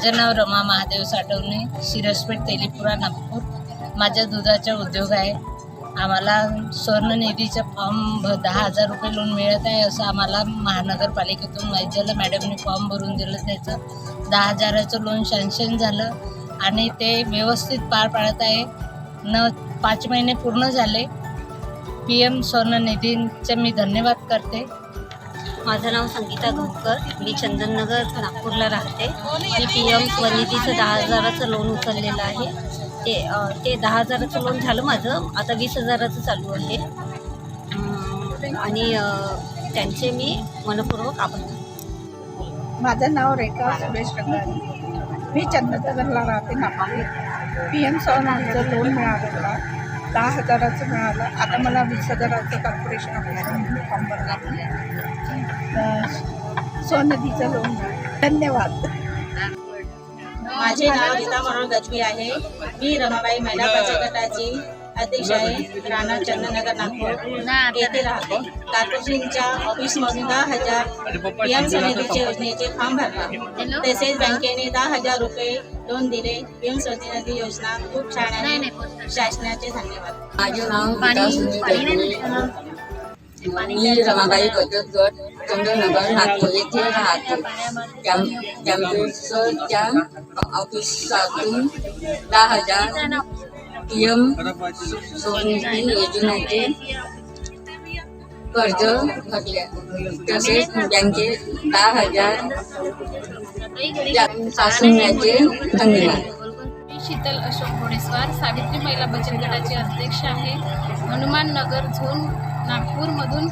माझं नाव रमा महादेव साठवणे शिरसपेठ तेलीपुरा नागपूर. माझ्या दुधाचा उद्योग आहे. आम्हाला स्वर्णनिधीचा फॉर्म भ दहा हजार रुपये लोन मिळत आहे असं आम्हाला महानगरपालिकेतून माहीत झालं. मॅडमने फॉर्म भरून दिलं त्याचं. दहा हजाराचं लोन सँक्शन झालं आणि ते व्यवस्थित पार पाडत आहे. न पाच महिने पूर्ण झाले. पी एम स्वर्णनिधींचे मी धन्यवाद करते. माझं नाव संगीता घोकर मी चंदननगर नागपूरला राहते. मी पी एम स्वनिधीचं दहा हजाराचं लोन उचललेलं आहे. ते ते दहा हजाराचं लोन झालं माझं. आता वीस हजाराचं चालू आहे. आणि त्यांचे मी मनपूर्वक आभार माझं नाव रेखा सुरेश रंगारी. मी चंद्रनगरला राहते नागपूर पी एम स्वनिधीचं लोन मिळालं मला दहा हजाराचं मिळालं. आता मला वीस हजाराचं कॉर्पोरेशन ऑफिसमध्ये फॉर्म स्वनिधीचं लोन धन्यवाद. माझे नाव गीता मनोहर गजबी आहे. मी रमाबाई महिला बचत गटाची अध्यक्ष आहे. राणा चंद्रनगर नागपूर येथे राहते. कॉर्पोरेशनच्या ऑफिसमधून दहा हजार पी एम स्वनिधीच्या योजनेचे फॉर्म भरला तसेच बँकेने दहा हजार रुपये लोन दिले. पी एम स्वनिधी योजना खूप छान आहे. शासनाचे धन्यवाद. माझे नाव मी रमाबाई बचत गट चंद्रनगर नागपूर येथे राहतो. कॅम्प्युटरच्या ऑफिसातून दहा हजार पी एम स्वनिधी योजनेचे कर्ज भरले. तसेच बँकेत दहा हजार त्या- धन्यवाद. शीतल अशोक घोडेस्वार सावित्री महिला बचत गटाचे अध्यक्ष आहे. हनुमान नगर झोन नागपूरमधून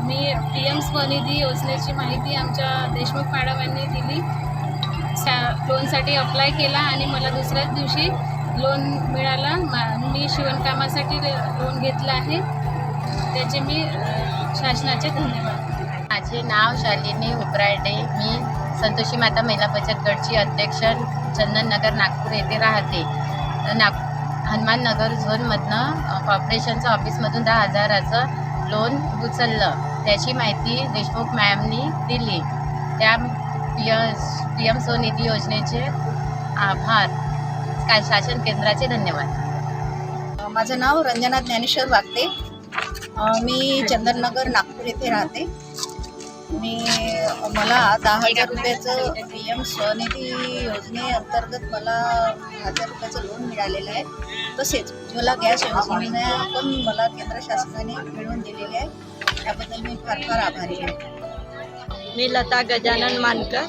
मी पी एम स्वनिधी योजनेची माहिती आमच्या देशमुख मॅडम यांनी दिली. सा लोनसाठी अप्लाय केला आणि मला दुसऱ्याच दिवशी लोन मिळाला. मा मी शिवणकामासाठी लोन घेतलं आहे. त्याचे मी शासनाचे धन्यवाद. माझे नाव शालिनी उपरायडे. मी संतोषी माता महिला बचत गटची अध्यक्ष चंदननगर नागपूर येथे राहते. नाग हनुमाननगर झोनमधनं अ, कॉर्पोरेशनचं ऑफिसमधून दहा हजाराचं लोन उचललं. त्याची माहिती देशमुख मॅमनी दिली. त्या पी पी एम स्वनिधी योजनेचे आभार. काय शासन केंद्राचे धन्यवाद. माझं नाव रंजना ज्ञानेश्वर वागते. मी चंदननगर नागपूर येथे राहते. मी मला दहा हजार रुपयाचं पी एम स्वनिधी योजनेअंतर्गत मला हजार रुपयाचं लोन मिळालेलं आहे. तसेच उज्ज्वला गॅस योजना पण मला केंद्र शासनाने मिळवून दिलेली आहे. त्याबद्दल मी फार फार आभारी आहे. मी लता गजानन मानकर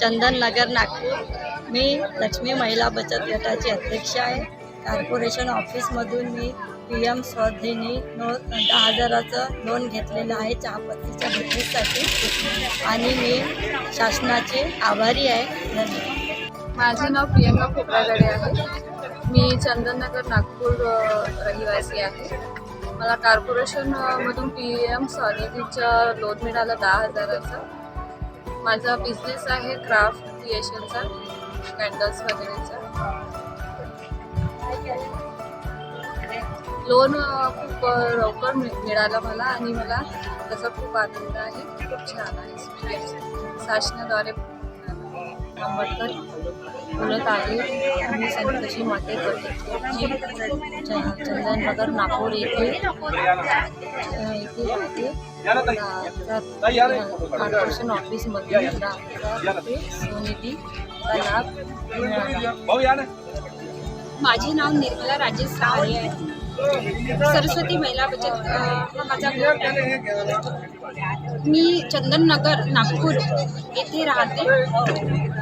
चंदन नगर नागपूर. मी लक्ष्मी महिला बचत गटाची अध्यक्ष आहे. कॉर्पोरेशन ऑफिसमधून मी पी एम स्वनिधी नो दहा हजाराचं लोन घेतलेलं आहे चहापत्तीच्या विक्रीसाठी आणि मी शासनाचे आभारी आहे. धन्यवाद. माझं नाव प्रियंका खोपरागडे आहे. मी चंदननगर नागपूर रहिवासी आहे. मला कॉर्पोरेशनमधून पी एम स्वनिधीचं लोन मिळालं दहा हजाराचं. माझा बिझनेस आहे क्राफ्ट क्रिएशनचा कॅन्डल्स वगैरेचा. म्हणजे लोन खूप लवकर मिळालं मला आणि मला त्याचा खूप आनंद आहे. खूप छान आहे. शासनाद्वारे आंबेडकर बोलत आहे. मी संतोषी माते करते चंदननगर नागपूर येथे येथे कॉर्पोरेशन ऑफिसमध्ये दहा लाभ मिळाला माझे नाव निर्मला राजेश सहारे आहे. सरस्वती महिला बचत हा माझा गट आहे. मी चंदननगर नागपूर येथे राहते.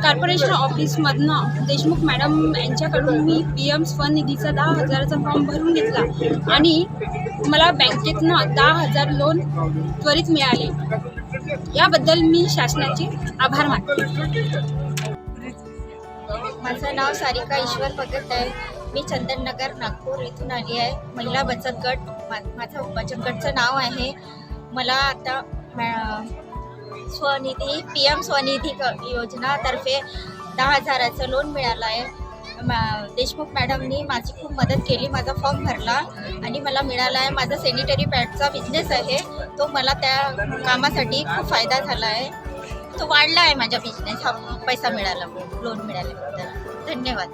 कॉर्पोरेशन ऑफिसमधनं देशमुख मॅडम यांच्याकडून मी पी एम स्वनिधीचा दहा हजाराचा फॉर्म भरून घेतला आणि मला बँकेतनं दहा हजार लोन त्वरित मिळाले. याबद्दल मी शासनाचे आभार मानते. माझं नाव सारिका ईश्वर भगत आहे. मी चंदननगर नागपूर इथून आली आहे. महिला बचत गट मा माझं बचत गटचं नाव आहे. मला आता मॅ- स्वनिधी पी एम स्वनिधी क योजनातर्फे दहा हजाराचं लोन मिळालं आहे. मा- देशमुख मॅडमनी माझी खूप मदत केली. माझा फॉर्म भरला आणि मला मिळाला आहे. माझा सॅनिटरी पॅडचा बिझनेस आहे. तो मला त्या कामासाठी खूप फायदा झाला आहे. तो वाढला आहे माझा बिझनेस हा पैसा मिळाला लोन मिळाल्याबद्दल. धन्यवाद.